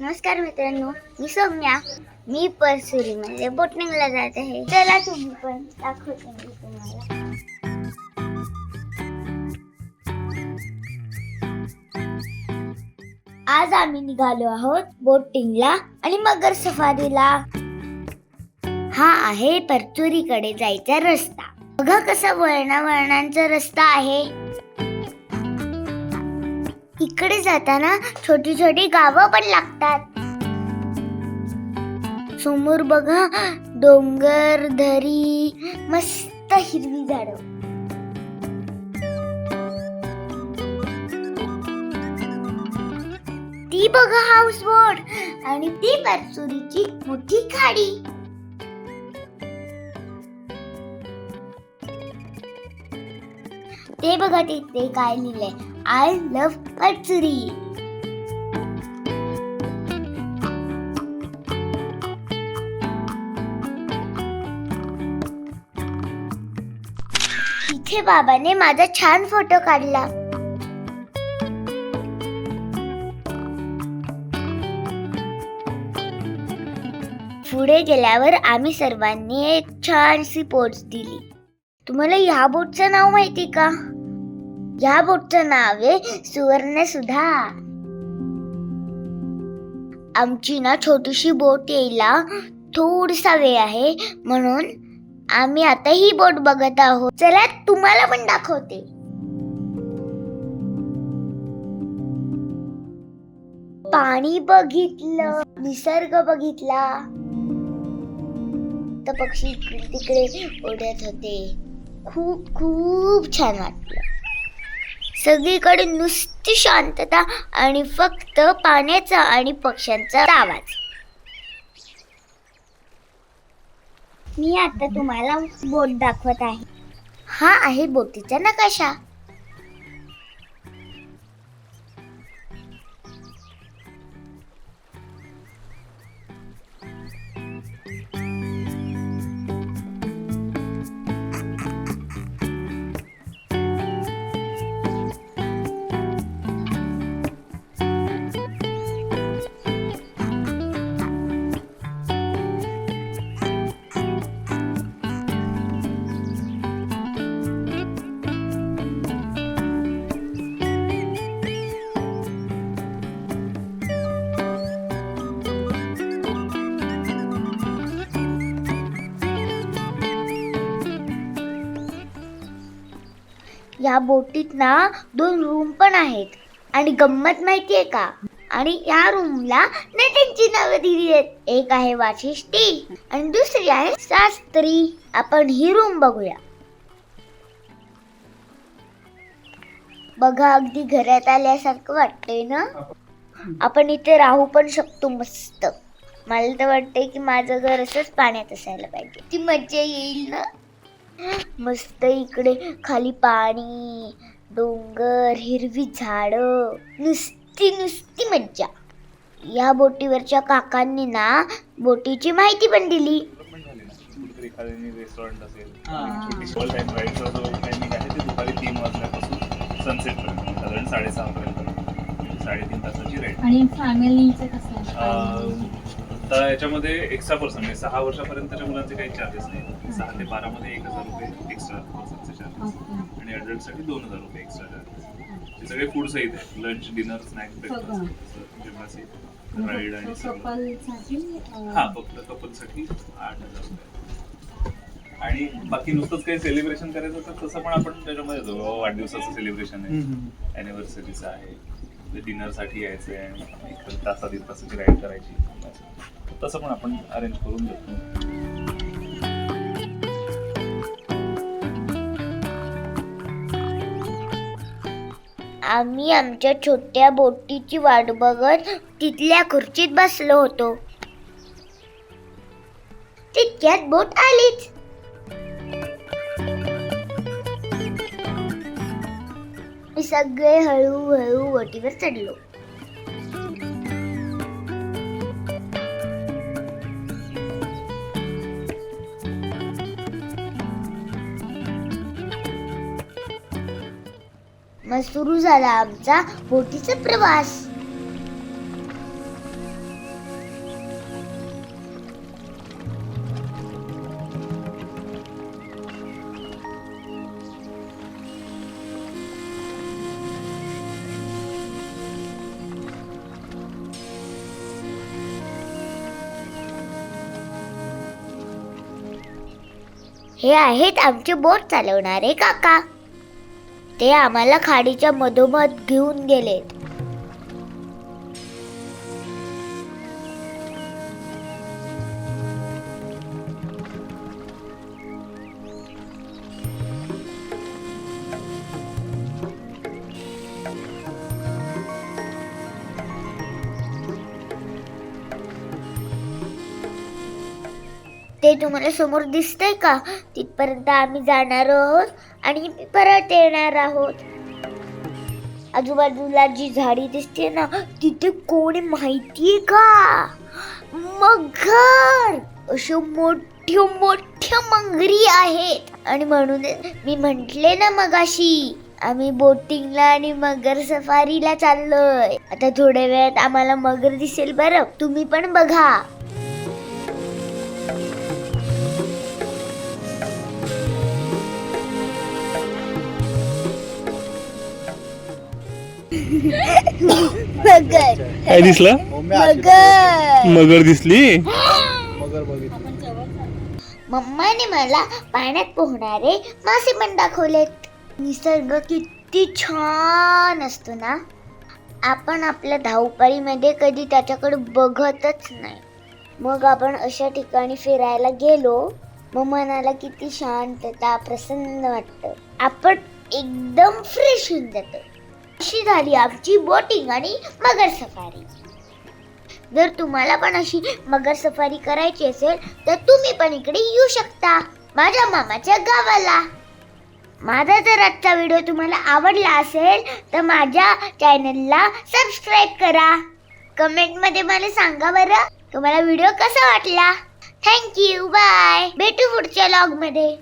नमस्कार मित्रांनो मी सौम्या. मी परसुरीमध्ये बोटनिंगला जात आहे. चला तुम्ही पण दाखवते मी तुम्हाला. आज आम्ही निघालो आहोत बोटिंगला आणि मगर सफारीला. हा आहे परचुरीकडे जायचा रस्ता. बघा कसा वळणा वळणांचा रस्ता आहे. इकडे जाताना छोटी छोटी गावं पण लागतात. समोर बघा डोंगर धरी मस्त हिरवी झाड. ती बघा हाऊस बोट आणि ती परसुरीची मोठी खाडी. ते बघा तिथे काय लिहिलंय. आय लव्ह परचुरी इथे बाबाने माझा छान फोटो काढला. पुढे गेल्यावर आम्ही सर्वांनी एक छानशी पोच दिली. तुम्हाला ह्या बोटचं नाव माहिती का? या बोटचं नाव आहे सुवर्ण सुधा आमची ना छोटीशी बोट यायला थोडसा वेळ आहे म्हणून आम्ही आता ही बोट बघत आहोत. चला तुम्हाला पण दाखवते. पाणी बघितलं निसर्ग बघितला. तर पक्षी तिकडे उडत होते. खूप खूप छान वाटलं. सगळीकडे नुसती शांतता आणि फक्त पाण्याचा आणि पक्ष्यांचा आवाज. मी आता तुम्हाला बोट दाखवत आहे. हा आहे बोटीचा नकाशा. ह्या बोटीत ना दोन रूम पण आहेत. आणि गंमत माहितीये का? आणि या रूमला नेत्यांची नावं दिली आहेत. एक आहे वाशिष्ठी आणि दुसरी आहे शास्त्री. आपण ही रूम बघूया. बघा अगदी घरात आल्यासारखं वाटतंय ना? आपण इथे राहू पण शकतो मस्त. मला तर वाटतंय की माझं घर असंच पाण्यात असायला पाहिजे. ती मज्जा येईल ना? मस्त इकडे खाली पाणी डोंगर हिरवी झाड नुसती नुसती मज्जा. या बोटीवरच्या काकांनी ना बोटीची माहिती पण दिली. रेस्टॉरंट असेल दुपारी तीन वाजल्यापासून सनसेट पर्यंत साधारण साडेसहा पर्यंत साडेतीन तासाची राईड आणि फॅमिलीचं कसं आहे? तर याच्यामध्ये एक्स्ट्रा पर्सन म्हणजे सहा वर्षापर्यंतच्या मुलांचे काही चार्जेस नाही. सहा ते बारा मध्ये एक हजार रुपये एक्स्ट्रा पर्सनचे चार्जेस. आणि अडल्टसाठी दोन हजार रुपये एक्स्ट्रा चार्जेस हे सगळे फूड सहित आहे lunch dinner snacks. Breakfast ride आणि हा फक्त कपलसाठी आठ हजार रुपये. आणि बाकी नुसतंच काही सेलिब्रेशन करायचं तर तसं पण आपण त्याच्यामध्ये वाढदिवसाचं सेलिब्रेशन आहे. अॅनिव्हर्सरीचं आहे. डिनरसाठी यायचं आहे एक तासा दीड तासाची राईड करायची. तसं पण आपण अरेंज करून देतो. आम्ही आमच्या छोट्या बोटीची वाट बघत तिथल्या खुर्चीत बसलो होतो. तितक्यात बोट आलीच. सगळे हळूहळू बोटीवर चढलो. मग सुरू झाला आमचा बोटीचा प्रवास. हे आहेत आमचे बोट चालवणारे काका. ते आम्हाला खाडीच्या मधोमध घेऊन गेलेत. ते तुम्हाला समोर दिसतंय का? तिथपर्यंत आम्ही जाणार आहोत आणि परत येणार आहोत. आजूबाजूला जी झाडी दिसते ना तिथे कोणी माहितीये का? मगर अशा मोठ्या मोठ्या मंगरी आहेत. आणि म्हणून मी म्हंटले ना मगाशी आम्ही बोटिंगला आणि मगर सफारीला चाललोय. आता थोड्या वेळात आम्हाला मगर दिसेल बरं. तुम्ही पण बघा. मगर. काय दिसलं? मगर. मगर दिसली? मम्माने मला पाण्यात पोहणारे मासे पण दाखवलेत. निसर्ग किती छान असतो ना? आपण आपल्या धावपळीमध्ये कधी त्याच्याकडे बघतच नाही. मग आपण अशा ठिकाणी फिरायला गेलो मग मनाला किती शांतता प्रसन्न वाटतं. आपण एकदम फ्रेश होऊन जातो. अशी झाली आमची बोटिंग आणि मगर सफारी. जर तुम्हाला पण अशी मगर सफारी करायची असेल तर तुम्ही पण इकडे येऊ शकता माझ्या मामाच्या गावाला. माझा जर आजचा व्हिडिओ तुम्हाला आवडला असेल तर माझ्या चॅनलला सबस्क्राईब करा. कमेंटमध्ये मला सांगा बरं तुम्हाला व्हिडिओ कसा वाटला? थँक्यू बाय भेटू पुढच्या लॉगमध्ये